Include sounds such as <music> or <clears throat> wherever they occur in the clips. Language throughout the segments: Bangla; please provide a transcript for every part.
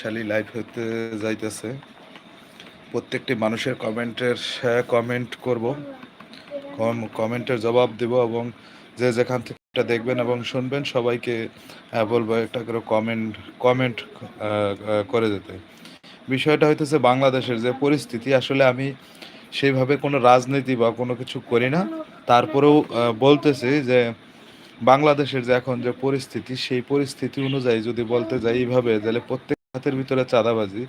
শক্তিশালী লাইভ হতে যাইতেছে। প্রত্যেকটি মানুষের কমেন্টের কমেন্ট করব। কম- কমেন্টের জবাব দেব এবং যে যেখান থেকে এটা দেখবেন এবং শুনবেন সবাইকে বলব একটা করে কমেন্ট কমেন্ট করে যেতে বিষয়টা হইতেছে বাংলাদেশের যে পরিস্থিতি, আসলে আমি সেইভাবে কোনো রাজনীতি বা কোনো কিছু করি না। তারপরেও বলতেছি যে বাংলাদেশের যে এখন যে পরিস্থিতি, সেই পরিস্থিতি অনুযায়ী যদি বলতে যাই এইভাবে, তাহলে প্রত্যেক হাতের ভিতরে চাঁদাবাজি।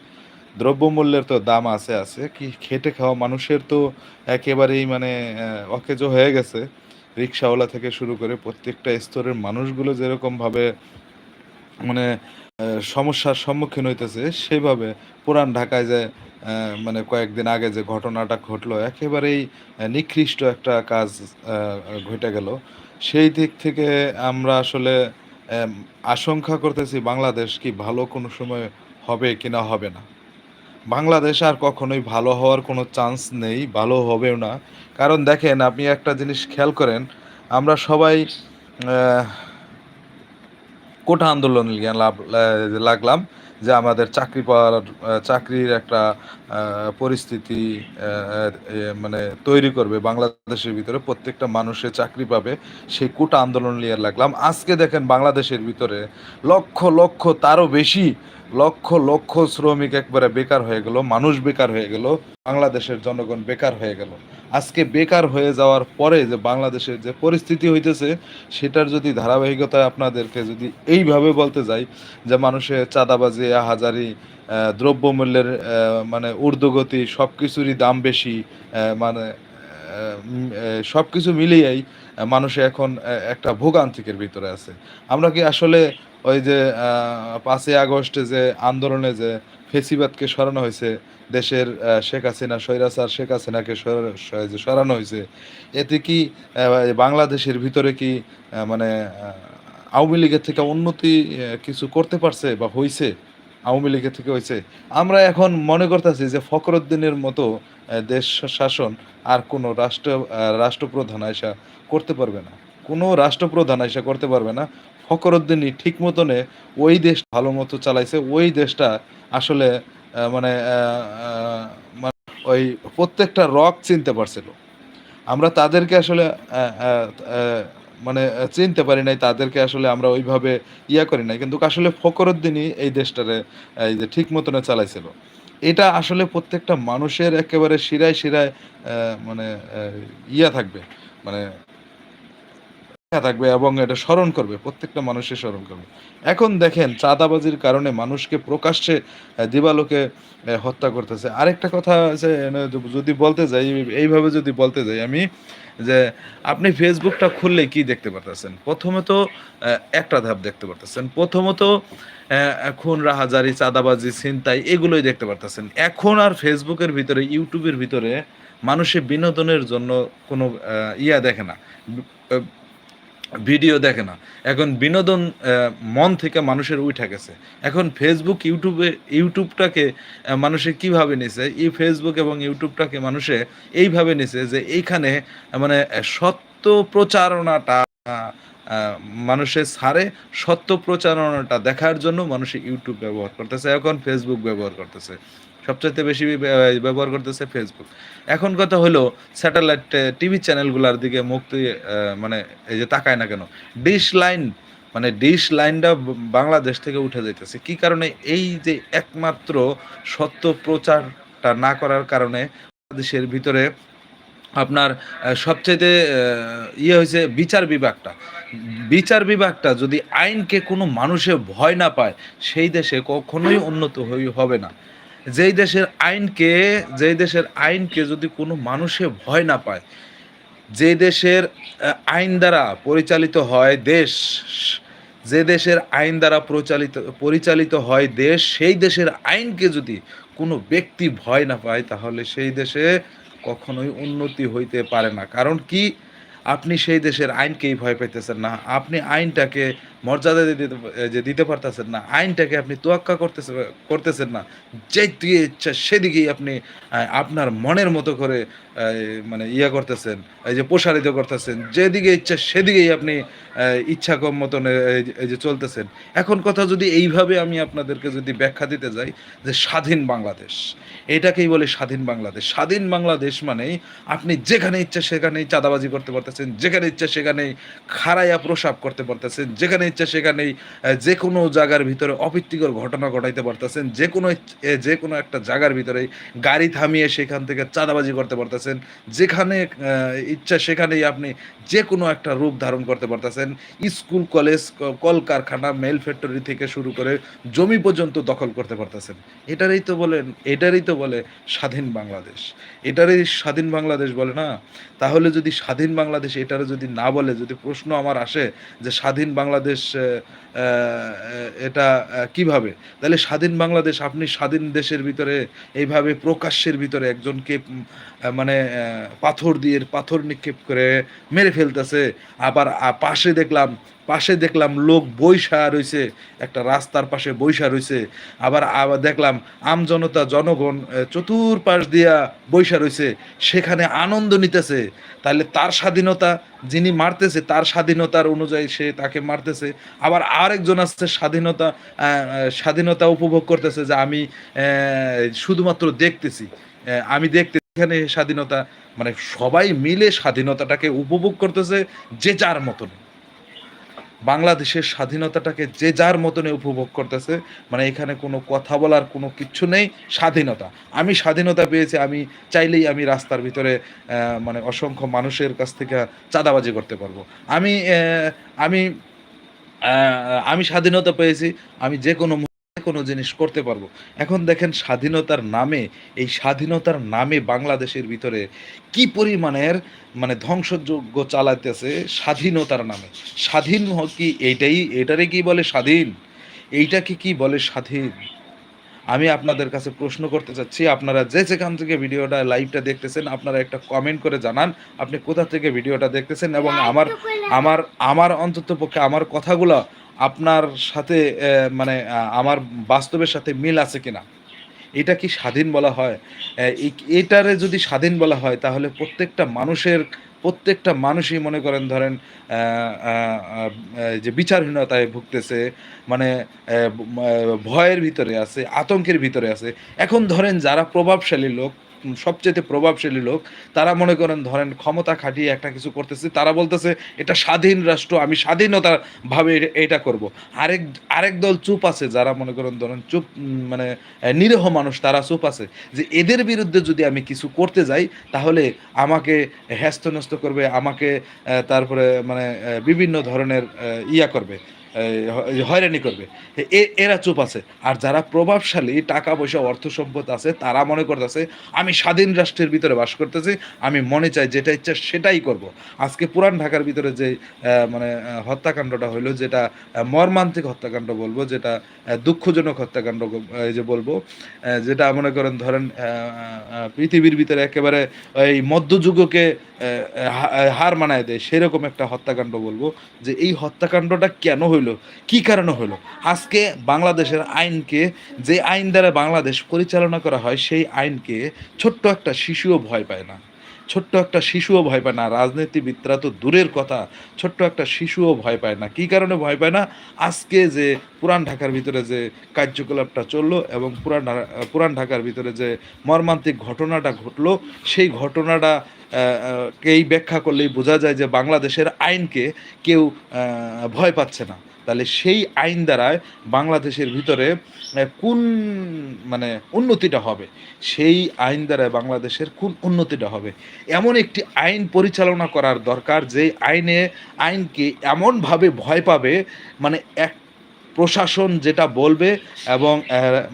দ্রব্যমূল্যের তো দাম আছে আছে। কি খেটে খাওয়া মানুষের তো একেবারেই মানে অকেজো হয়ে গেছে। রিক্সাওয়ালা থেকে শুরু করে প্রত্যেকটা স্তরের মানুষগুলো যেরকম ভাবে মানে সমস্যার সম্মুখীন হইতেছে, সেভাবে পুরান ঢাকায় যে মানে কয়েকদিন আগে যে ঘটনাটা ঘটলো, একেবারেই নিকৃষ্ট একটা কাজ ঘটে গেল। সেই দিক থেকে আমরা আসলে আশঙ্কা করতেছি বাংলাদেশ কি ভালো কোনো সময় হবে কিনা হবে না। বাংলাদেশ আর কখনোই ভালো হওয়ার কোনো চান্স নেই, ভালো হবেও না। কারণ দেখেন, আপনি একটা জিনিস খেয়াল করেন, আমরা সবাই কোটা আন্দোলন লাগলাম যে আমাদের চাকরি পাওয়ার চাকরির একটা পরিস্থিতি মানে তৈরি করবে বাংলাদেশের ভিতরে। প্রত্যেকটা মানুষে চাকরি পাবে, সেই কোটা আন্দোলন নিয়ে লাগলাম। আজকে দেখেন বাংলাদেশের ভিতরে লক্ষ লক্ষ তারও বেশি লক্ষ লক্ষ শ্রমিক একবারে বেকার হয়ে গেল, মানুষ বেকার হয়ে গেল, বাংলাদেশের জনগণ বেকার হয়ে গেল। আজকে বেকার হয়ে যাওয়ার পরে যে বাংলাদেশের যে পরিস্থিতি হইতেছে, সেটার যদি ধারাবাহিকতায় আপনাদেরকে যদি এইভাবে বলতে যাই, যে মানুষের চাঁদাবাজি, হাজারি দ্রব্যমূল্যের মানে ঊর্ধ্বগতি সব কিছুরই দাম বেশি মানে সব কিছু মিলিয়েই মানুষ এখন একটা ভোগান্তিকের ভিতরে আছে। আমরা কি আসলে ওই যে পাঁচই আগস্টে যে আন্দোলনে যে ফেসিবাদকে সরানো হয়েছে, দেশের শেখ হাসিনা, স্বৈরাচার শেখ হাসিনাকে সরানো হয়েছে, এতে কি বাংলাদেশের ভিতরে কি মানে আওয়ামী লীগের থেকে উন্নতি কিছু করতে পারছে বা হইছে, আওয়ামী লীগের থেকে হয়েছে আমরা এখন মনে করতেছি যে ফখরুদ্দিনের মতো দেশ শাসন আর কোনো রাষ্ট্র রাষ্ট্রপ্রধান আয়সা করতে পারবে না। কোনো রাষ্ট্রপ্রধান আয়সা করতে পারবে না। ফখরুদ্দিনই ঠিক মতনে ওই দেশ ভালো মতো চালাইছে, ওই দেশটা আসলে মানে মানে ওই প্রত্যেকটা রক চিনতে পারছিল। আমরা তাদেরকে আসলে মানে চিনতে পারি নাই, তাদেরকে আসলে আমরা ওইভাবে ইয়া করি নাই। কিন্তু আসলে ফখরুদ্দিনই এই দেশটারে এই যে ঠিক মতনে চালাইছিল। এটা আসলে প্রত্যেকটা মানুষের একেবারে শিরায় শিরায় মানে ইয়া থাকবে। মানে থাকবে এবং এটা স্মরণ করবে, প্রত্যেকটা মানুষের স্মরণ করবে। এখন দেখেন চাঁদাবাজির কারণে মানুষকে প্রকাশ্যে দিবালোকে হত্যা করতেছে। আরেকটা কথা আছে যদি বলতে যাই, এইভাবে যদি বলতে যাই আমি, যে আপনি ফেসবুকটা খুললে কি দেখতে পারতেছেন? প্রথমে তো একটা ধাপ দেখতে পারতেছেন। প্রথমত খুন রাহাজারি, চাঁদাবাজি, ছিনতাই, এগুলোই দেখতে পারতেছেন। এখন আর ফেসবুকের ভিতরে, ইউটিউবের ভিতরে মানুষের বিনোদনের জন্য কোনো ইয়া দেখে না। ভিডিও দেখে না। এখন বিনোদন মন থেকে মানুষের উঠে গেছে। এখন ফেসবুক ইউটিউবে ইউটিউবটাকে মানুষে কীভাবে নিছে? এই ফেসবুক এবং ইউটিউবটাকে মানুষে এইভাবে নিছে যে এইখানে মানে সত্য প্রচারণাটা মানুষের সারে সত্য প্রচারণাটা দেখার জন্য মানুষ ইউটিউব ব্যবহার করতেছে, এখন ফেসবুক ব্যবহার করতেছে। সবচাইতে বেশি ব্যবহার করতেছে ফেসবুক এখন কথা হলো স্যাটেলাইট টিভি চ্যানেলগুলোর দিকে মুক্তি মানে এই যে তাকায় না কেন? ডিশ লাইন মানে ডিশ লাইনটা বাংলাদেশ থেকে উঠে যাইতেছে। কি কারণে? এই যে একমাত্র সত্য প্রচারটা না করার কারণে দেশের ভিতরে আপনার আহ, ইয়ে হয়েছে বিচার বিভাগটা। বিচার বিভাগটা যদি আইনকে কোনো মানুষে ভয় না পায় সেই দেশে কখনোই উন্নত হবে না। যেই দেশের আইনকে, যেই দেশের আইনকে যদি কোনো মানুষে ভয় না পায় যে দেশের আইন দ্বারা পরিচালিত হয় দেশ, যে দেশের আইন দ্বারা প্রচালিত, পরিচালিত হয় দেশ, সেই দেশের আইনকে যদি কোনো ব্যক্তি ভয় না পায়, তাহলে সেই দেশে কখনোই উন্নতি হইতে পারে না। কারণ কি? আপনি সেই দেশের আইনকেই ভয় পাইতেছেন না। আপনি আইনটাকে মর্যাদা দিতে যে দিতে পারতেছেন না, আইনটাকে আপনি তোয়াক্কা করতেছে করতেছেন না যে যেদিকে ইচ্ছা সেদিকেই আপনি আপনার মনের মতো করে মানে ইয়া করতেছেন, এই যে প্রসারিত করতেছেন, যেদিকে ইচ্ছা সেদিকেই আপনি ইচ্ছা কম মতন এই যে- চলতেছেন। এখন কথা যদি এইভাবে আমি আপনাদেরকে যদি ব্যাখ্যা দিতে যাই, যে স্বাধীন বাংলাদেশ, এটাকেই বলে স্বাধীন বাংলাদেশ। স্বাধীন বাংলাদেশ মানেই আপনি যেখানে ইচ্ছা সেখানেই চাঁদাবাজি করতে পারতেছেন, যেখানে ইচ্ছা সেখানেই খাড়াইয়া প্রসাব করতে পারতেছেন, যেখানে ইচ্ছা সেখানেই যে কোনো জায়গার ভিতরে অপ্রীতিকর ঘটনা ঘটাইতে পারতেছেন যে কোনো যে কোনো একটা জায়গার ভিতরে গাড়ি থামিয়ে সেখান থেকে চাঁদাবাজি করতে পারতেছেন, যেখানে ইচ্ছা সেখানেই আপনি যে কোনো একটা রূপ ধারণ করতে পারতেছেন, স্কুল, কলেজ কলকারখানা, মেল ফ্যাক্টরি থেকে শুরু করে জমি পর্যন্ত দখল করতে পারতেছেন। এটারই তো বলেন, এটারই তো বলে স্বাধীন বাংলাদেশ। এটারই স্বাধীন বাংলাদেশ বলে না? তাহলে যদি স্বাধীন বাংলাদেশ এটারে যদি না বলে, যদি প্রশ্ন আমার আসে যে স্বাধীন বাংলাদেশ আহ, এটা কীভাবে? তাহলে স্বাধীন বাংলাদেশ আপনি স্বাধীন দেশের ভিতরে এইভাবে প্রকাশ্যের ভিতরে একজনকে মানে পাথর দিয়ে পাথর নিক্ষেপ করে মেরে ফেলতেছে। আবার পাশে দেখলাম পাশে দেখলাম লোক বৈশা রয়েছে একটা রাস্তার পাশে বৈশা রয়েছে আবার আবার দেখলাম আমজনতা জনগণ চতুর্পাশ দিয়া বৈশা রয়েছে সেখানে আনন্দ নিতেছে। তাহলে তার স্বাধীনতা যিনি মারতেছে, তার স্বাধীনতার অনুযায়ী সে তাকে মারতেছে। আবার আরেকজন আসছে স্বাধীনতা স্বাধীনতা উপভোগ করতেছে যে আমি শুধুমাত্র দেখতেছি। আমি দেখতে এখানে স্বাধীনতা মানে সবাই মিলে স্বাধীনতাটাকে উপভোগ করতেছে যে যার মতন। বাংলাদেশের স্বাধীনতাটাকে যে যার মতনে উপভোগ করতেছে মানে এখানে কোনো কথা বলার কোনো কিচ্ছু নেই, স্বাধীনতা। আমি স্বাধীনতা পেয়েছি, আমি চাইলেই আমি রাস্তার ভিতরে মানে অসংখ্য মানুষের কাছ থেকে চাঁদাবাজি করতে পারব। আমি আমি আমি স্বাধীনতা পেয়েছি, আমি যে কোনো কোনো জিনিস করতে পারব। এখন দেখেন স্বাধীনতার নামে, এই স্বাধীনতার নামে বাংলাদেশের ভিতরে কি পরিমাণের মানে ধ্বংসযোগ্য চালাইতেছে স্বাধীনতার নামে। স্বাধীন কি, এইটাই, এটারে কি বলে স্বাধীন? এইটাকে কি বলে স্বাধীন? আমি আপনাদের কাছে প্রশ্ন করতে চাচ্ছি আপনারা যে যেখান থেকে ভিডিওটা লাইভটা দেখতেছেন আপনারা একটা কমেন্ট করে জানান আপনি কোথা থেকে ভিডিওটা দেখতেছেন এবং আমার আমার আমার অন্তত পক্ষে আমার কথাগুলো আপনার সাথে মানে আমার বাস্তবের সাথে মিল আছে কিনা? এটা কি স্বাধীন বলা হয়? এটারে যদি স্বাধীন বলা হয় তাহলে প্রত্যেকটা মানুষের প্রত্যেকটা মানুষই মনে করেন ধরেন যে বিচারহীনতায় ভুগতেছে মানে ভয়ের ভিতরে আছে, আতঙ্কের ভিতরে আছে। এখন ধরেন যারা প্রভাবশালী লোক সবচেয়ে প্রভাবশালী লোক, তারা মনে করেন, ধরেন ক্ষমতা খাটিয়ে একটা কিছু করতেছে, তারা বলতেছে, এটা স্বাধীন রাষ্ট্র, আমি স্বাধীনতা ভাবে এটা করব। আরেক আরেক দল চুপ আছে, যারা মনে করেন, ধরেন চুপ মানে নিরীহ মানুষ, তারা চুপ আছে যে, এদের বিরুদ্ধে যদি আমি কিছু করতে যাই, তাহলে আমাকে হ্যাস্তন্যস্ত করবে, আমাকে তারপরে মানে বিভিন্ন ধরনের ইয়া করবে। হয়রানি করবে। এরা চুপ আছে। আর যারা প্রভাবশালী, টাকা পয়সা, অর্থ সম্পদ আছে, তারা মনে করতেছে, আমি স্বাধীন রাষ্ট্রের ভিতরে বাস করতেছি, আমি মনে চাই যেটা ইচ্ছা সেটাই করব। আজকে পুরান ঢাকার ভিতরে যে মানে হত্যাকাণ্ডটা হলো যেটা মর্মান্তিক হত্যাকাণ্ড বলব, যেটা দুঃখজনক হত্যাকাণ্ড এই যে বলব যেটা মনে করেন, ধরেন পৃথিবীর ভিতরে একেবারে এই মধ্যযুগকে হার মানায় দেয়, সেরকম একটা হত্যাকাণ্ড বলব, যে এই হত্যাকাণ্ডটা কেন হইল? কি কারণে হলো আজকে বাংলাদেশের আইনকে, যে আইন দ্বারা বাংলাদেশ পরিচালনা করা হয়, সেই আইনকে ছোট্ট একটা শিশুও ভয় পায় না। ছোট্ট একটা শিশুও ভয় পায় না। রাজনীতিবিদরা তো দূরের কথা। ছোট্ট একটা শিশুও ভয় পায় না। কি কারণে ভয় পায় না? আজকে যে পুরান ঢাকার ভিতরে যে কার্যকলাপটা চলল এবং পুরান পুরান ঢাকার ভিতরে যে মর্মান্তিক ঘটনাটা ঘটলো, সেই ঘটনাটা কেই ব্যাখ্যা করলেই বোঝা যায় যে বাংলাদেশের আইনকে কেউ ভয় পাচ্ছে না। তাহলে সেই আইন দ্বারায় বাংলাদেশের ভিতরে কোন মানে উন্নতিটা হবে? সেই আইন দ্বারায় বাংলাদেশের কোন উন্নতিটা হবে? এমন একটি আইন পরিচালনা করার দরকার যে আইনে, আইনকে এমনভাবে ভয় পাবে মানে এক প্রশাসন যেটা বলবে এবং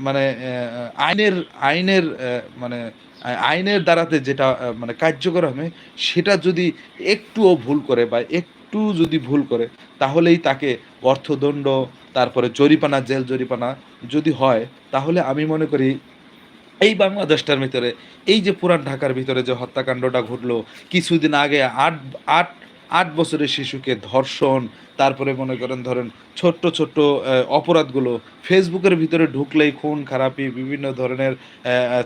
মানে আইনের আইনের মানে আইনের দ্বারাতে যেটা মানে কার্যকর হবে, সেটা যদি একটুও ভুল করে বা একটু যদি ভুল করে, তাহলেই তাকে অর্থদণ্ড তারপরে জরিপানা জেল জরিপানা যদি হয়, তাহলে আমি মনে করি এই বাংলাদেশটার ভিতরে, এই যে পুরান ঢাকার ভিতরে যে হত্যাকাণ্ডটা ঘটলো, কিছুদিন আগে আট আট আট বছরের শিশুকে ধর্ষণ, তারপরে মনে করেন ধরেন ছোট্ট ছোট্ট অপরাধগুলো ফেসবুকের ভিতরে ঢুকলেই খুন, খারাপি, বিভিন্ন ধরনের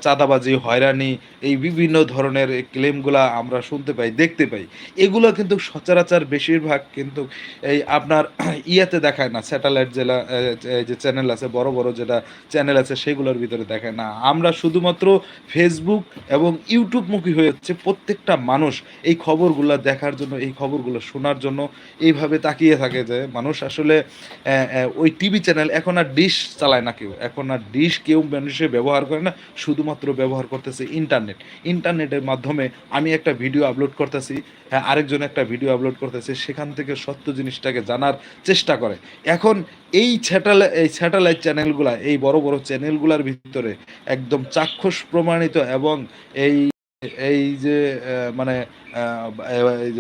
চাঁদাবাজি, হয়রানি, এই বিভিন্ন ধরনের ক্লেমগুলা আমরা শুনতে পাই, দেখতে পাই। এগুলো কিন্তু সচরাচর বেশিরভাগ কিন্তু এই আপনার <clears throat> ইয়াতে দেখায় না, স্যাটেলাইট জেলা যে চ্যানেল আছে, বড় বড় যেটা চ্যানেল আছে, সেগুলোর ভিতরে দেখায় না। আমরা শুধুমাত্র ফেসবুক এবং ইউটিউবমুখী হয়ে হচ্ছে প্রত্যেকটা মানুষ এই খবরগুলো দেখার জন্য, এই খবরগুলো শোনার জন্য এইভাবে তাকিয়ে থাকে যে মানুষ আসলে ওই টিভি চ্যানেল এখন আর ডিশ চালায় না কেউ। এখন আর ডিশ কেউ মানুষে ব্যবহার করে না, শুধুমাত্র ব্যবহার করতেছে ইন্টারনেট। ইন্টারনেটের মাধ্যমে আমি একটা ভিডিও আপলোড করতেছি হ্যাঁ আরেকজন একটা ভিডিও আপলোড করতেছে, সেখান থেকে সত্য জিনিসটাকে জানার চেষ্টা করে। এখন এই স্যাটেলাইট এই স্যাটেলাইট চ্যানেলগুলা, এই বড় বড় চ্যানেলগুলোর ভিতরে একদম চাক্ষুষ প্রমাণিত এবং এই এই যে মানে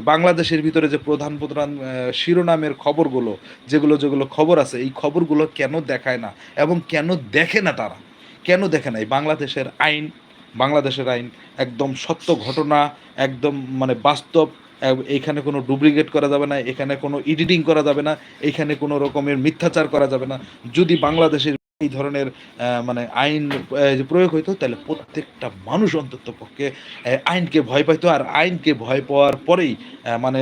বাংলাদেশের ভিতরে যে প্রধান প্রধান শিরোনামের খবরগুলো, যেগুলো যেগুলো খবর আছে, এই খবরগুলো কেন দেখায় না? এবং কেন দেখে না তারা? কেন দেখে না? এই বাংলাদেশের আইন বাংলাদেশের আইন একদম সত্য ঘটনা, একদম মানে বাস্তব, এ- এইখানে কোনো ডুপ্লিকেট করা যাবে না, এখানে কোনো এডিটিং করা যাবে না, এখানে কোনো রকমের মিথ্যাচার করা যাবে না। যদি বাংলাদেশের এই ধরনের মানে আইন প্রয়োগ হইতো, তাহলে প্রত্যেকটা মানুষ অন্তত পক্ষে আইনকে ভয় পাইতো। আর আইনকে ভয় পাওয়ার পরেই মানে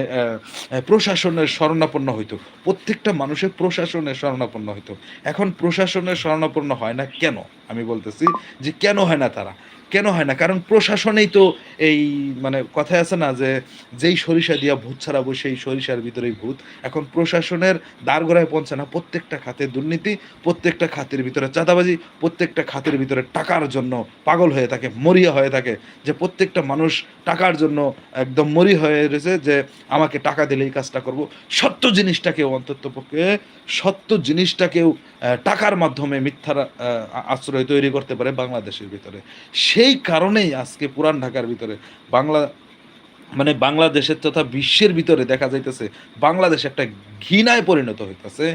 প্রশাসনের শরণাপন্ন হইতো। প্রত্যেকটা মানুষের প্রশাসনের শরণাপন্ন হইতো। এখন প্রশাসনের শরণাপন্ন হয় না কেন? আমি বলতেছি যে কেন হয় না তারা? কেন হয় না? কারণ প্রশাসনেই তো এই মানে কথায় আছে না যে, যেই সরিষা দিয়া ভূত ছাড়াবো, সেই সরিষার ভিতরেই ভূত। এখন প্রশাসনের দ্বারগোড়ায় পৌঁছে না। প্রত্যেকটা খাতে দুর্নীতি, প্রত্যেকটা খাতের ভিতরে চাঁদাবাজি, প্রত্যেকটা খাতের ভিতরে টাকার জন্য পাগল হয়ে থাকে, মরিয়া হয়ে থাকে, যে প্রত্যেকটা মানুষ টাকার জন্য একদম মরি হয়ে রয়েছে যে, আমাকে টাকা দিলে এই কাজটা করব। সত্য জিনিসটাকেও অন্তত পক্ষে, সত্য জিনিসটাকেও টাকার মাধ্যমে মিথ্যার আশ্রয় তৈরি করতে পারে বাংলাদেশের ভিতরে। সেই কারণেই আজকে পুরান ঢাকার ভিতরে বাংলা মানে বাংলাদেশের তথা বিশ্বের ভিতরে দেখা যাইতেছে, বাংলাদেশ একটা ঘৃণায় পরিণত হইতেছে।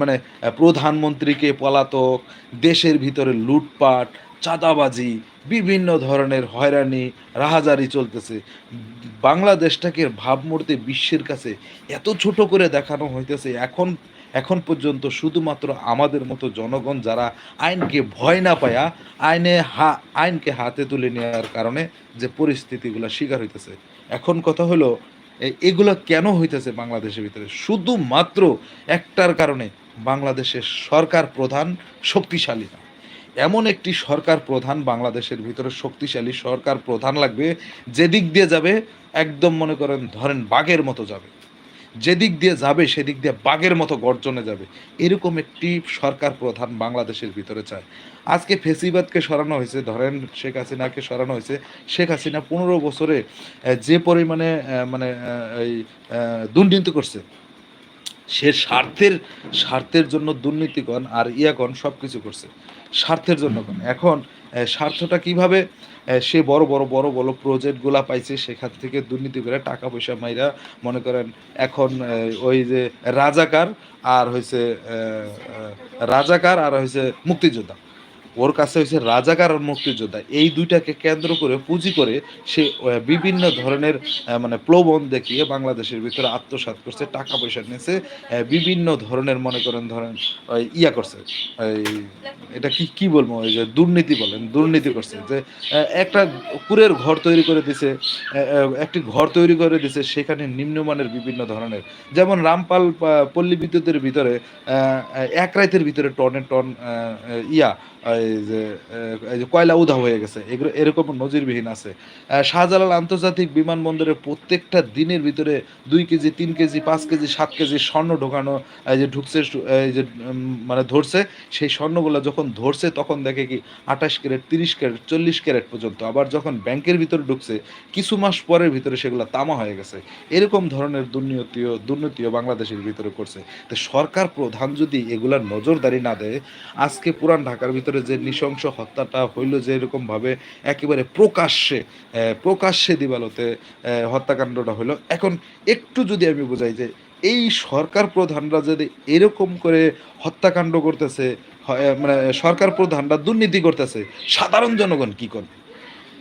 মানে প্রধানমন্ত্রীকে পলাতক, দেশের ভিতরে লুটপাট, চাঁদাবাজি, বিভিন্ন ধরনের হয়রানি, রাহাজারি চলতেছে। বাংলাদেশটাকে ভাবমূর্তি বিশ্বের কাছে এত ছোট করে দেখানো হইতেছে, এখন এখন পর্যন্ত শুধুমাত্র আমাদের মতো জনগণ যারা আইনকে ভয় না পায়া, আইনে হা, আইনকে হাতে তুলে নেওয়ার কারণে যে পরিস্থিতিগুলো শিকার হইতেছে। এখন কথা হলো এগুলো কেন হইতেছে বাংলাদেশের ভিতরে? শুধুমাত্র একটার কারণে বাংলাদেশের সরকার প্রধান শক্তিশালী না। এমন একটি সরকার প্রধান বাংলাদেশের ভিতরে শক্তিশালী সরকার প্রধান লাগবে যেদিক দিয়ে যাবে, একদম মনে করেন ধরেন বাঘের মতো যাবে। যেদিক দিয়ে যাবে, সেদিক দিয়ে বাঘের মতো গর্জনে যাবে। এরকম একটি সরকার প্রধান বাংলাদেশের ভিতরে চায়। আজকে ফেসিবাদকে সরানো হয়েছে, ধরেন শেখ হাসিনাকে সরানো হয়েছে। শেখ হাসিনা পনেরো বছরে যে পরিমাণে মানে এই দুর্নীতি করছে, সে স্বার্থের স্বার্থের জন্য দুর্নীতিগণ আর ইয়াগণ সব কিছু করছে। স্বার্থের জন্য এখন স্বার্থটা কীভাবে সে বড় বড় বড় বড় প্রজেক্টগুলা পাইছে, সেখান থেকে দুর্নীতি করে টাকা পয়সা মাইরা মনে করেন এখন ওই যে রাজাকার আর হয়েছে রাজাকার আর হয়েছে মুক্তিযোদ্ধা। ওর কাছে হয়েছে রাজাকার আর মুক্তিযোদ্ধা। এই দুইটাকে কেন্দ্র করে, পুঁজি করে সে বিভিন্ন ধরনের মানে প্রবণ দেখিয়ে বাংলাদেশের ভিতরে আত্মসাৎ করছে টাকা পয়সা নিয়েছে বিভিন্ন ধরনের মনে করেন, ধরেন ইয়া করছে এটা কি কি বলব, ওই যে দুর্নীতি বলেন, দুর্নীতি করছে যে একটা কুরের ঘর তৈরি করে দিছে একটি ঘর তৈরি করে দিছে, সেখানে নিম্নমানের বিভিন্ন ধরনের, যেমন রামপাল পল্লী বিদ্যুতের ভিতরে এক রাতের ভিতরে টনে টন ইয়া যে এই যে কয়লা উধাও হয়ে গেছে, এগুলো এরকম নজিরবিহীন আছে। শাহজালাল আন্তর্জাতিক বিমানবন্দরে প্রত্যেকটা দিনের ভিতরে দুই কেজি, তিন কেজি, পাঁচ কেজি, সাত কেজি স্বর্ণ ঢোকানো, এই যে ঢুকছে, এই যে মানে ধরছে, সেই স্বর্ণগুলো যখন ধরছে, তখন দেখে কি আঠাশ ক্যারেট, তিরিশ ক্যারেট, চল্লিশ ক্যারেট পর্যন্ত। আবার যখন ব্যাংকের ভিতরে ঢুকছে, কিছু মাস পরের ভিতরে সেগুলো তামা হয়ে গেছে। এরকম ধরনের দুর্নীতিও দুর্নীতিও বাংলাদেশের ভিতরে করছে। তো সরকার প্রধান যদি এগুলার নজরদারি না দেয়, আজকে পুরান ঢাকার ভিতরে যে নৃশংস হত্যাটা হইল যে এরকম ভাবে একেবারে প্রকাশ্যে প্রকাশ্যে দিবালোতে হত্যাকাণ্ডটা হলো এখন একটু যদি আমি বোঝাই যে এই সরকার প্রধানরা যদি এরকম করে হত্যাকাণ্ড করতেছে মানে সরকার প্রধানরা দুর্নীতি করতেছে, সাধারণ জনগণ কি করবে?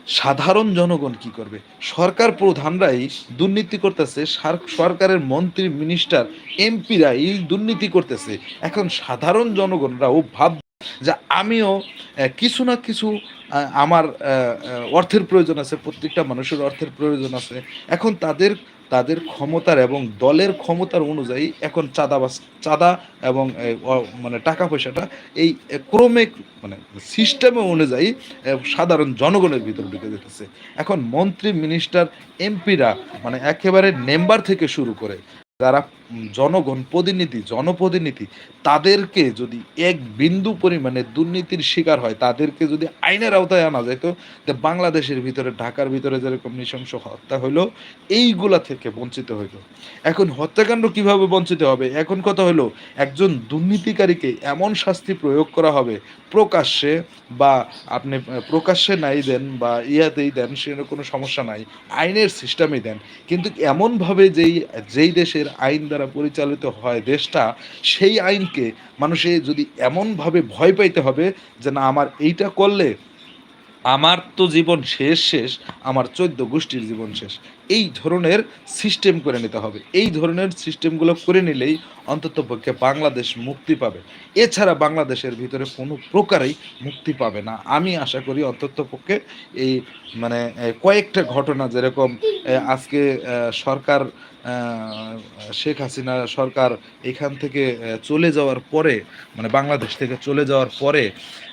সাধারণ জনগণ কি করবে? সরকার প্রধানরাই দুর্নীতি করতেছে, সার- সরকারের মন্ত্রী মিনিস্টার এমপিরা এই দুর্নীতি করতেছে। এখন সাধারণ জনগণরাও ভাব যে আমিও কিছু না কিছু আমার অর্থের প্রয়োজন আছে, প্রত্যেকটা মানুষের অর্থের প্রয়োজন আছে। এখন তাদের তাদের ক্ষমতার এবং দলের ক্ষমতার অনুযায়ী এখন চাঁদা বা চাঁদা এবং মানে টাকা পয়সাটা এই ক্রমে মানে সিস্টেমে অনুযায়ী সাধারণ জনগণের ভিতরে ঢুকে যেতেছে। এখন মন্ত্রী, মিনিস্টার, এমপিরা মানে একেবারে মেম্বার থেকে শুরু করে যারা জনগণ, প্রতিনিধি, জনপ্রতিনিধি, তাদেরকে যদি এক বিন্দু পরিমাণে দুর্নীতির শিকার হয়, তাদেরকে যদি আইনের আওতায় আনা যেত তো বাংলাদেশের ভিতরে, ঢাকার ভিতরে যেরকম নৃশংস হত্যা হইল, এইগুলা থেকে বঞ্চিত হইল। এখন হত্যাকাণ্ড কীভাবে বঞ্চিত হবে? এখন কথা হলো একজন দুর্নীতিকারীকে এমন শাস্তি প্রয়োগ করা হবে, প্রকাশ্যে বা আপনি প্রকাশ্যে নাই দেন বা ইয়াতেই দেন সেটা কোনো সমস্যা নাই, আইনের সিস্টেমেই দেন। কিন্তু এমনভাবে যেই যেই দেশের আইন দ্বারা পরিচালিত হয় দেশটা, সেই আইনকে মানুষে যদি এমনভাবে ভয় পাইতে হবে যে না, আমার এইটা করলে আমার তো জীবন শেষ শেষ, আমার চোদ্দ গোষ্ঠীর জীবন শেষ। এই ধরনের সিস্টেম করে নিতে হবে। এই ধরনের সিস্টেমগুলো করে নিলেই অন্তত পক্ষে বাংলাদেশ মুক্তি পাবে। এছাড়া বাংলাদেশের ভিতরে কোনো প্রকারেই মুক্তি পাবে না। আমি আশা করি অন্তত পক্ষে এই মানে কয়েকটা ঘটনা যেরকম আজকে সরকার শেখ হাসিনা সরকার এখান থেকে চলে যাওয়ার পরে মানে বাংলাদেশ থেকে চলে যাওয়ার পরে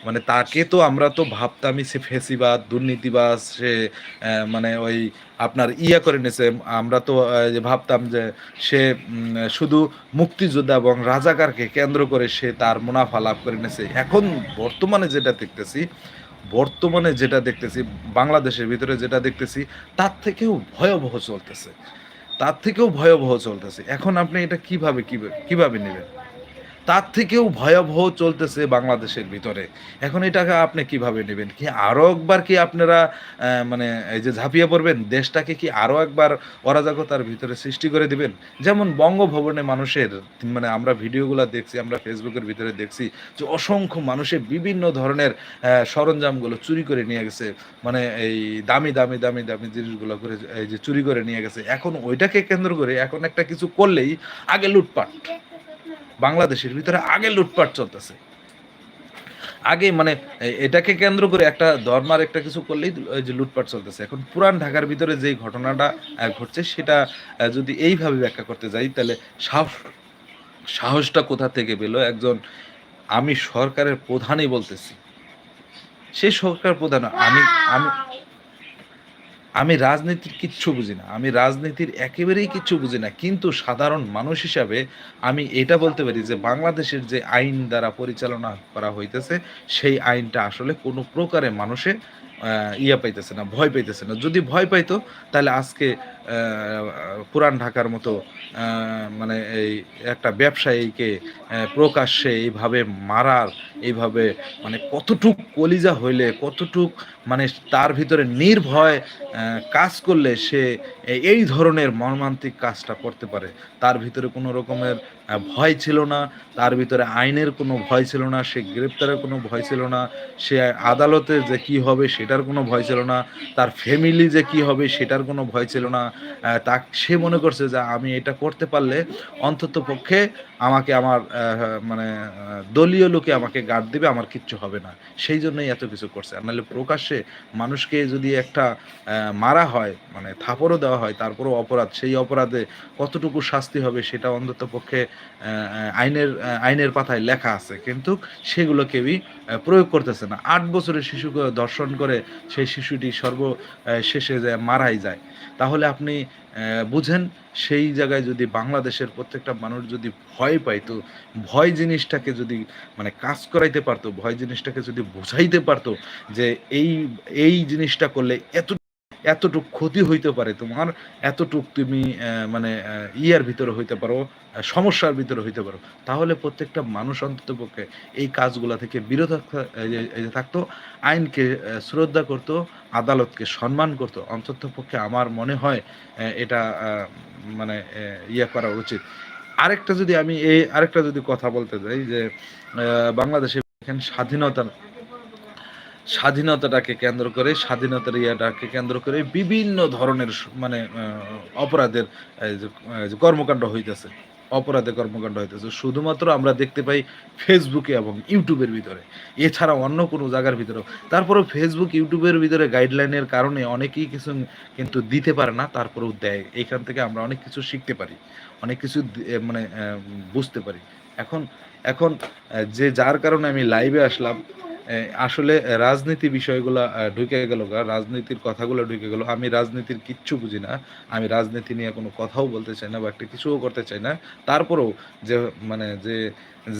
মানে তাকে তো আমরা তো ভাবতামই সে ফেসিবাদ, দুর্নীতিবাজ, সে মানে ওই আপনার ইয়া করে নিয়েছে আমরা তো ভাবতাম যে সে শুধু মুক্তিযোদ্ধা এবং রাজাকারকে কেন্দ্র করে সে তার মুনাফা লাভ করে নিয়েছে এখন বর্তমানে যেটা দেখতেছি, বর্তমানে যেটা দেখতেছি, বাংলাদেশের ভিতরে যেটা দেখতেছি, তার থেকেও ভয়াবহ চলতেছে। তার থেকেও ভয়াবহ চলতেছে। এখন আপনি এটা কীভাবে কীভাবে নেবেন? তার থেকেও ভয়াবহ চলতেছে বাংলাদেশের ভিতরে। এখন এটাকে আপনি কীভাবে নেবেন? কি আরও একবার কি আপনারা মানে এই যে ঝাঁপিয়ে পড়বেন? দেশটাকে কি আরও একবার অরাজকতার ভিতরে সৃষ্টি করে দিবেন? যেমন বঙ্গভবনে মানুষের মানে আমরা ভিডিওগুলো দেখছি, আমরা ফেসবুকের ভিতরে দেখছি যে অসংখ্য মানুষের বিভিন্ন ধরনের সরঞ্জামগুলো চুরি করে নিয়ে গেছে। মানে এই দামি দামি দামি দামি জিনিসগুলো করে, এই যে চুরি করে নিয়ে গেছে। এখন ওইটাকে কেন্দ্র করে এখন একটা কিছু করলেই আগে লুটপাট। বাংলাদেশের ভিতরে আগে লুটপাট চলতেছে। আগে মানে এটাকে কেন্দ্র করে একটা ধর্মার একটা কিছু করলেই যে লুটপাট চলতেছে। এখন পুরান ঢাকার ভিতরে যে ঘটনাটা ঘটছে সেটা যদি এইভাবে ব্যাখ্যা করতে যাই, তাহলে সাহস, সাহসটা কোথা থেকে পেল? একজন আমি সরকারের প্রধানই বলতেছি। সেই সরকার প্রধান, আমি আমি আমি রাজনীতির কিচ্ছু বুঝি না। আমি রাজনীতির একেবারেই কিচ্ছু বুঝি না। কিন্তু সাধারণ মানুষ হিসাবে আমি এটা বলতে পারি যে, বাংলাদেশের যে আইন দ্বারা পরিচালনা করা হইতেছে, সেই আইনটা আসলে কোনো প্রকারে মানুষে ইয়া পাইতেছে না, ভয় পাইতেছে না। যদি ভয় পাইতো, তাহলে আজকে পুরান ঢাকার মতো মানে এই একটা ব্যবসায়ীকে প্রকাশ্যে এইভাবে মারার, এইভাবে মানে কতটুক কলিজা হইলে, কতটুক মানে তার ভিতরে নির্ভয় কাজ করলে সে এই ধরনের মর্মান্তিক কাজটা করতে পারে। তার ভিতরে কোনো রকমের ভয় ছিল না, তার ভিতরে আইনের কোনো ভয় ছিল না, সে গ্রেপ্তারের কোনো ভয় ছিল না, সে আদালতে যে কি হবে সেটার কোনো ভয় ছিল না, তার ফ্যামিলি যে কি হবে সেটার কোনো ভয় ছিল না তা সে মনে করছে যে আমি এটা করতে পারলে অন্তত পক্ষে আমাকে আমার মানে দলীয় লোকে আমাকে গার্ড দিবে, আমার কিচ্ছু হবে না। সেই জন্যই এত কিছু করছে। আর নাহলে প্রকাশ্যে মানুষকে যদি একটা মারা হয় মানে থাপড়ও দেওয়া হয়, তারপরও অপরাধ, সেই অপরাধে কতটুকু শাস্তি হবে সেটা অন্তত পক্ষে আইনের আইনের পাতায় লেখা আছে। কিন্তু সেগুলো কেউই প্রয়োগ করতেছে না। আট বছরের শিশুকে ধর্ষণ করে সেই শিশুটি সর্ব শেষে মারাই যায়। তাহলে আপনি বুঝেন, সেই জায়গায় যদি বাংলাদেশের প্রত্যেকটা মানুষ যদি ভয় পাইতো, ভয় জিনিসটাকে যদি মানে কাজ করাইতে পারতো, ভয় জিনিসটাকে যদি বুঝাইতে পারতো যে এই এই জিনিসটা করলে এত এতটুক ক্ষতি হইতে পারে তোমার, এতটুক তুমি মানে ইয়ার ভিতরে হইতে পারো সমস্যার ভিতরে হইতে পারো। তাহলে প্রত্যেকটা মানুষ অন্তত পক্ষে এই কাজগুলা থেকে বিরত থাকতো আইনকে শ্রদ্ধা করত, আদালতকে সম্মান করত, অন্তত পক্ষে আমার মনে হয় এটা মানে ইয়ে করা উচিত। আরেকটা যদি আমি এই, আরেকটা যদি কথা বলতে যাই যে বাংলাদেশে এখানে স্বাধীনতা স্বাধীনতাটাকে কেন্দ্র করে, স্বাধীনতার ইয়াটাকে কেন্দ্র করে বিভিন্ন ধরনের মানে অপরাধের কর্মকাণ্ড হইতেছে। অপরাধে কর্মকাণ্ড হইতেছে। শুধুমাত্র আমরা দেখতে পাই ফেসবুকে এবং ইউটিউবের ভিতরে। এছাড়া অন্য কোনো জায়গার ভিতরে তারপরেও ফেসবুক ইউটিউবের ভিতরে গাইডলাইনের কারণে অনেকেই কিছু কিন্তু দিতে পারে না, তারপরেও দেয়। এইখান থেকে আমরা অনেক কিছু শিখতে পারি। অনেক কিছু মানে বুঝতে পারি। এখন এখন যে যার কারণে আমি লাইভে আসলাম আসলে রাজনীতি বিষয়গুলো ঢুকে গেল রাজনীতির কথাগুলো ঢুকে গেল। আমি রাজনীতির কিচ্ছু বুঝি না। আমি রাজনীতি নিয়ে কোনো কথাও বলতে চাই না বা একটা কিছুও করতে চাই না। তারপরেও যে মানে যে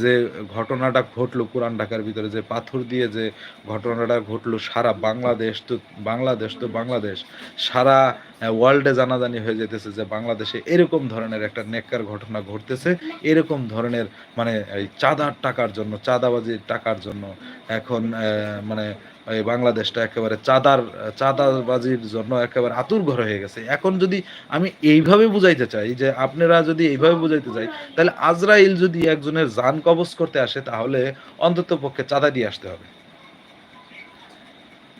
যে ঘটনাটা ঘটলো পুরান ঢাকার ভিতরে, যে পাথর দিয়ে যে ঘটনাটা ঘটলো সারা বাংলাদেশ তো বাংলাদেশ তো বাংলাদেশ, সারা ওয়ার্ল্ডে জানাজানি হয়ে যেতেছে যে বাংলাদেশে এরকম ধরনের একটা নেককার ঘটনা ঘটতেছে, এরকম ধরনের মানে এই চাঁদার টাকার জন্য, চাঁদাবাজির টাকার জন্য এখন মানে এই বাংলাদেশটা একেবারে চাঁদার, চাঁদাবাজির জন্য একেবারে আতুর ঘর হয়ে গেছে। এখন যদি আমি এইভাবে বুঝাইতে চাই যে আপনারা যদি এইভাবে বুঝাইতে চাই, তাহলে আজরাইল যদি একজনের যান কবজ করতে আসে, তাহলে অন্তত পক্ষে চাঁদা দিয়ে আসতে হবে।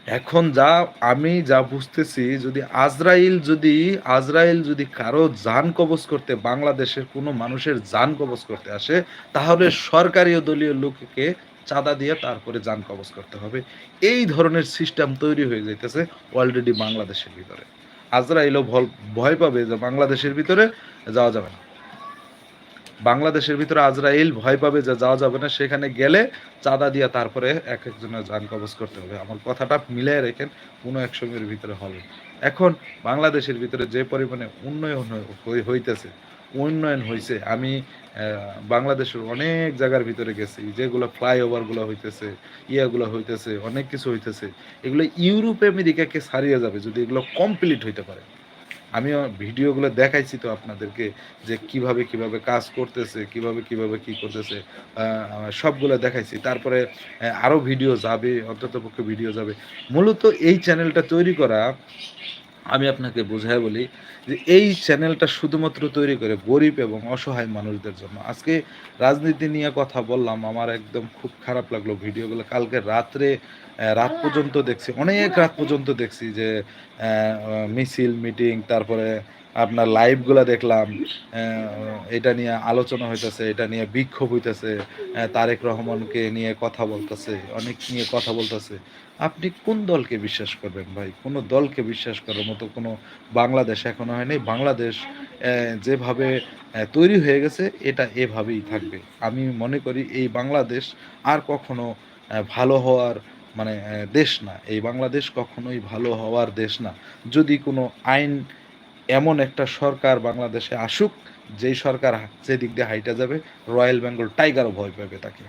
এখন যা, আমি যা বুঝতেছি, যদি আজরাইল যদি আজরাইল যদি কারও যান কবজ করতে, বাংলাদেশের কোনো মানুষের যান কবজ করতে আসে, তাহলে সরকারি দলীয় লোককে চাঁদা দিয়ে তারপরে যান কবজ করতে হবে। এই ধরনের সিস্টেম তৈরি হয়ে যাইতেছে অলরেডি বাংলাদেশের ভিতরে। আজরাইলও ভয় পাবে যে বাংলাদেশের ভিতরে যাওয়া যাবে না। বাংলাদেশের ভিতরে আজরাইল ভয় পাবে যে যাওয়া যাবে না, সেখানে গেলে চাঁদা দিয়ে তারপরে এক একজনের যান কবজ করতে হবে। আমার কথাটা মিলিয়ে রেখেন, কোনো এক সময়ের ভিতরে হবে এখন বাংলাদেশের ভিতরে যে পরিমাণে উন্নয়ন হই- হই- হইতেছে উন্নয়ন হয়েছে আমি বাংলাদেশের অনেক জায়গার ভিতরে গেছি, যেগুলো ফ্লাইওভারগুলো হইতেছে ইয়েগুলো হইতেছে, অনেক কিছু হইতেছে। এগুলো ইউরোপে, আমেরিকাকে ছাড়িয়ে যাবে যদি এগুলো কমপ্লিট হইতে পারে। আমি ভিডিওগুলো দেখাইছি তো আপনাদেরকে যে কীভাবে কীভাবে কাজ করতেছে, কীভাবে কীভাবে কি করতেছে সবগুলো দেখাইছি। তারপরে আরও ভিডিও যাবে অন্তত পক্ষে ভিডিও যাবে। মূলত এই চ্যানেলটা তৈরি করা আমি আপনাকে বোঝায় বলি যে এই চ্যানেলটা শুধুমাত্র তৈরি করে গরিব এবং অসহায় মানুষদের জন্য। আজকে রাজনীতি নিয়ে কথা বললাম আমার একদম খুব খারাপ লাগল ভিডিওগুলো। কালকে রাত্রে রাত পর্যন্ত দেখছি অনেক রাত পর্যন্ত দেখছি যে মিছিল মিটিং তারপরে আপনার লাইভগুলো দেখলাম এটা নিয়ে আলোচনা হইতেছে, এটা নিয়ে বিক্ষোভ হইতেছে তারেক রহমানকে নিয়ে কথা বলতেছে, অনেক নিয়ে কথা বলতেছে। আপনি কোন দলকে বিশ্বাস করবেন ভাই? কোনো দলকে বিশ্বাস করার মতো কোনো বাংলাদেশ এখনও হয়নি। বাংলাদেশ যেভাবে তৈরি হয়ে গেছে, এটা এভাবেই থাকবে। আমি মনে করি এই বাংলাদেশ আর কখনো ভালো হওয়ার মানে দেশ না। এই বাংলাদেশ কখনোই ভালো হওয়ার দেশ না। যদি কোনো আইন এমন একটা সরকার বাংলাদেশে আসুক, যেই সরকার যে দিক দিয়ে হাইটা যাবে, রয়্যাল বেঙ্গল টাইগারও ভয় পাবে তাকে।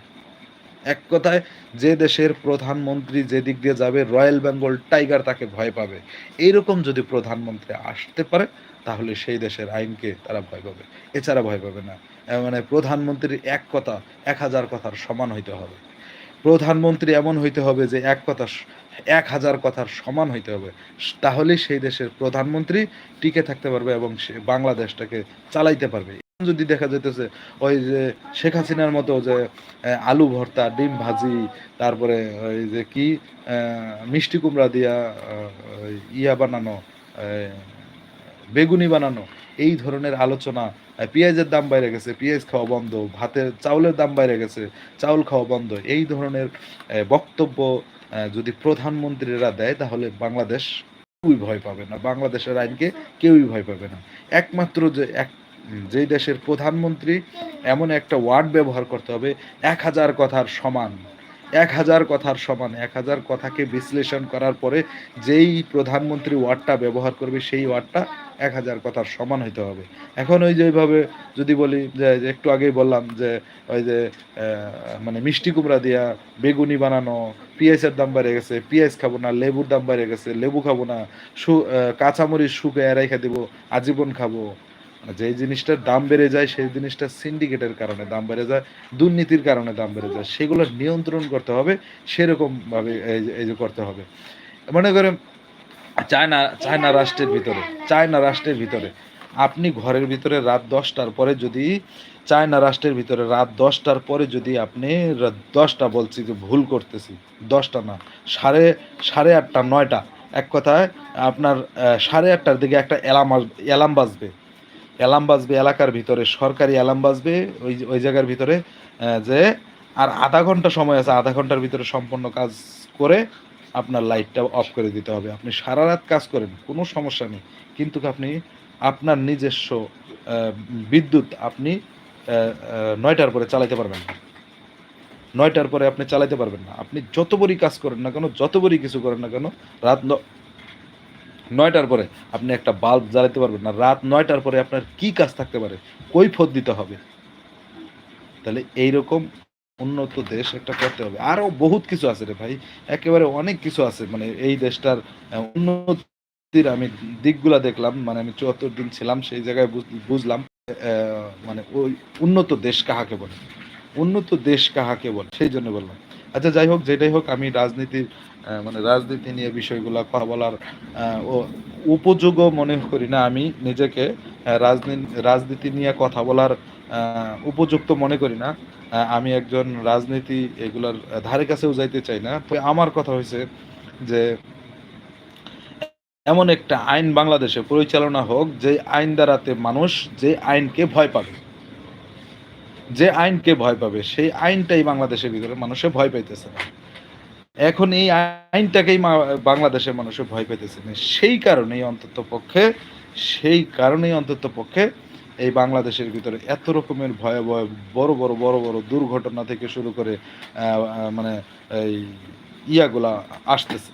এক কথায়, যে দেশের প্রধানমন্ত্রী যে দিক দিয়ে যাবে, রয়্যাল বেঙ্গল টাইগার তাকে ভয় পাবে। এইরকম যদি প্রধানমন্ত্রী আসতে পারে, তাহলে সেই দেশের আইনকে তারা ভয় পাবে। এছাড়া ভয় পাবে না। মানে প্রধানমন্ত্রীর এক কথা, এক হাজার কথার সমান হইতে হবে। প্রধানমন্ত্রী এমন হইতে হবে যে এক কথা এক হাজার কথার সমান হইতে হবে। তাহলেই সেই দেশের প্রধানমন্ত্রী টিকে থাকতে পারবে এবং সে বাংলাদেশটাকে চালাইতে পারবে। যদি দেখা যেতেছে ওই যে শেখ হাসিনার মতো যে আলু ভর্তা, ডিম ভাজি, তারপরে ওই যে কি মিষ্টি কুমড়া দিয়া ইয়া বানানো বেগুনি বানানো এই ধরনের আলোচনা পেঁয়াজের দাম বাইরে গেছে, পেঁয়াজ খাওয়া বন্ধ, ভাতের, চাউলের দাম বাইরে গেছে, চাউল খাওয়া বন্ধ, এই ধরনের বক্তব্য যদি প্রধানমন্ত্রীরা দেয়, তাহলে বাংলাদেশ কেউই ভয় পাবে না, বাংলাদেশের আইনকে কেউই ভয় পাবে না। একমাত্র যে, এক যেই দেশের প্রধানমন্ত্রী, এমন একটা ওয়ার্ড ব্যবহার করতে হবে, এক হাজার কথার সমান। এক হাজার কথার সমান এক হাজার কথাকে বিশ্লেষণ করার পরে যেই প্রধানমন্ত্রী ওয়ার্ডটা ব্যবহার করবে সেই ওয়ার্ডটা এক হাজার কথার সমান হইতে হবে। এখন ওই যে ওইভাবে যদি বলি যে একটু আগেই বললাম যে ওই যে মানে মিষ্টি কুমড়া দিয়া বেগুনি বানানো পেঁয়াজের দাম বেড়ে গেছে পেঁয়াজ খাব না লেবুর দাম বেড়ে গেছে লেবু খাব না আহ, কাঁচামরিচ শুকে রেখে দিব আজীবন খাব মানে যেই জিনিসটার দাম বেড়ে যায়, সেই জিনিসটা সিন্ডিকেটের কারণে দাম বেড়ে যায়, দুর্নীতির কারণে দাম বেড়ে যায়। সেগুলো নিয়ন্ত্রণ করতে হবে সেরকম ভাবে এই যে- করতে হবে। মনে করেন চায়না চায়না রাষ্ট্রের ভিতরে, চায়না রাষ্ট্রের ভিতরে। আপনি ঘরের ভিতরে রাত দশটার পরে যদি, চায়না রাষ্ট্রের ভিতরে রাত দশটার পরে যদি আপনি দশটা বলছি যে ভুল করতেছি, দশটা না, সাড়ে সাড়ে আটটা, নয়টা, এক কথায় আপনার সাড়ে আটটার দিকে একটা অ্যালার্ম অ্যালার্ম বাজবে। অ্যালার্ম বাজবে এলাকার ভিতরে, সরকারি অ্যালার্ম বাজবে ওই ওই জায়গার ভিতরে যে আর আধা ঘণ্টা সময় আছে, আধা ঘণ্টার ভিতরে সম্পূর্ণ কাজ করে আপনার লাইটটা অফ করে দিতে হবে। আপনি সারা রাত কাজ করেন, কোনো সমস্যা নেই। কিন্তু আপনি আপনার নিজস্ব বিদ্যুৎ আপনি নয়টার পরে চালাতে পারবেন না। নয়টার পরে আপনি চালাতে পারবেন না। আপনি যত বড়ই কাজ করেন না কেন, যত বড়ই কিছু করেন না কেন, রাত নয়টার পরে আপনি একটা বাল্ব জ্বালাতে পারবেন না। রাত নয়টার পরে আপনার কি কাজ থাকতে পারে? কৈফত দিতে হবে। তাহলে এইরকম উন্নত দেশ একটা করতে হবে। আরও বহুত কিছু আছে রে ভাই। একেবারে অনেক কিছু আছে। মানে এই দেশটার উন্নতির আমি দিকগুলা দেখলাম। মানে আমি চুয়াত্তর দিন ছিলাম সেই জায়গায় বুঝ- বুঝলাম মানে ওই উন্নত দেশ কাহাকে বলে? উন্নত দেশ কাহাকে বলে? সেই জন্য বললাম। আচ্ছা যাই হোক, যেটাই হোক, আমি রাজনীতির মানে রাজনীতি নিয়ে বিষয়গুলো কথা বলার উপযোগও মনে করি না আমি নিজেকে। রাজনীতি রাজনীতি নিয়ে কথা বলার উপযুক্ত মনে করি না। আমি একজন রাজনীতি এগুলার ধারে কাছেও যাইতে চাই না। তো আমার কথা হয়েছে যে, এমন একটা আইন বাংলাদেশে পরিচালনা হোক, যে আইন দ্বারাতে মানুষ যে আইনকে ভয় পাবে। যে আইনকে ভয় পাবে, সেই আইনটাই বাংলাদেশের ভিতরে মানুষে ভয় পাইতেছে না। এখন এই আইনটাকেই বাংলাদেশের মানুষে ভয় পেতেছে। না সেই কারণেই অন্তত পক্ষে, সেই কারণেই অন্তত পক্ষে এই বাংলাদেশের ভিতরে এত রকমের ভয়াবহ, বড় বড় বড় বড় দুর্ঘটনা থেকে শুরু করে মানে এই ইয়াগুলা আসতেছে।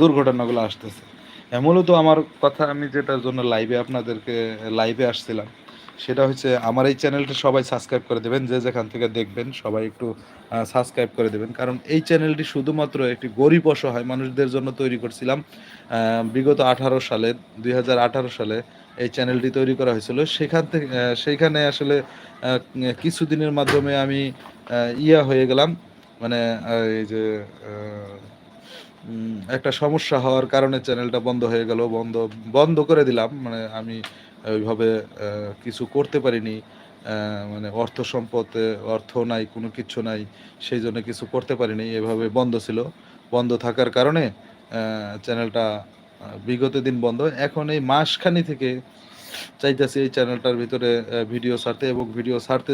দুর্ঘটনাগুলো আসতেছে। মূলত আমার কথা আমি যেটার জন্য লাইভে আপনাদেরকে লাইভে আসছিলাম। সেটা হচ্ছে আমার এই চ্যানেলটা সবাই সাবস্ক্রাইব করে দেবেন, যে যেখান থেকে দেখবেন সবাই একটু সাবস্ক্রাইব করে দেবেন। কারণ এই চ্যানেলটি শুধুমাত্র একটি গরিব অসহায় মানুষদের জন্য তৈরি করছিলাম। বিগত আঠারো সালে, দুই হাজার আঠারো সালে এই চ্যানেলটি তৈরি করা হয়েছিল। সেখান থেকে সেইখানে আসলে কিছুদিনের মাধ্যমে আমি ইয়া হয়ে গেলাম। মানে এই যে একটা সমস্যা হওয়ার কারণে চ্যানেলটা বন্ধ হয়ে গেল। বন্ধ বন্ধ করে দিলাম। মানে আমি ওইভাবে কিছু করতে পারিনি। মানে অর্থ সম্পদ অর্থ নাই, কোনো কিছু নাই, সেই জন্য কিছু করতে পারিনি। এভাবে বন্ধ ছিল। বন্ধ থাকার কারণে চ্যানেলটা বিগত দিন বন্ধ। এখন এই মাসখানি থেকে চাইতেছি এই চ্যানেলটার ভিতরে ভিডিও ছাড়তে এবং ভিডিও ছাড়তে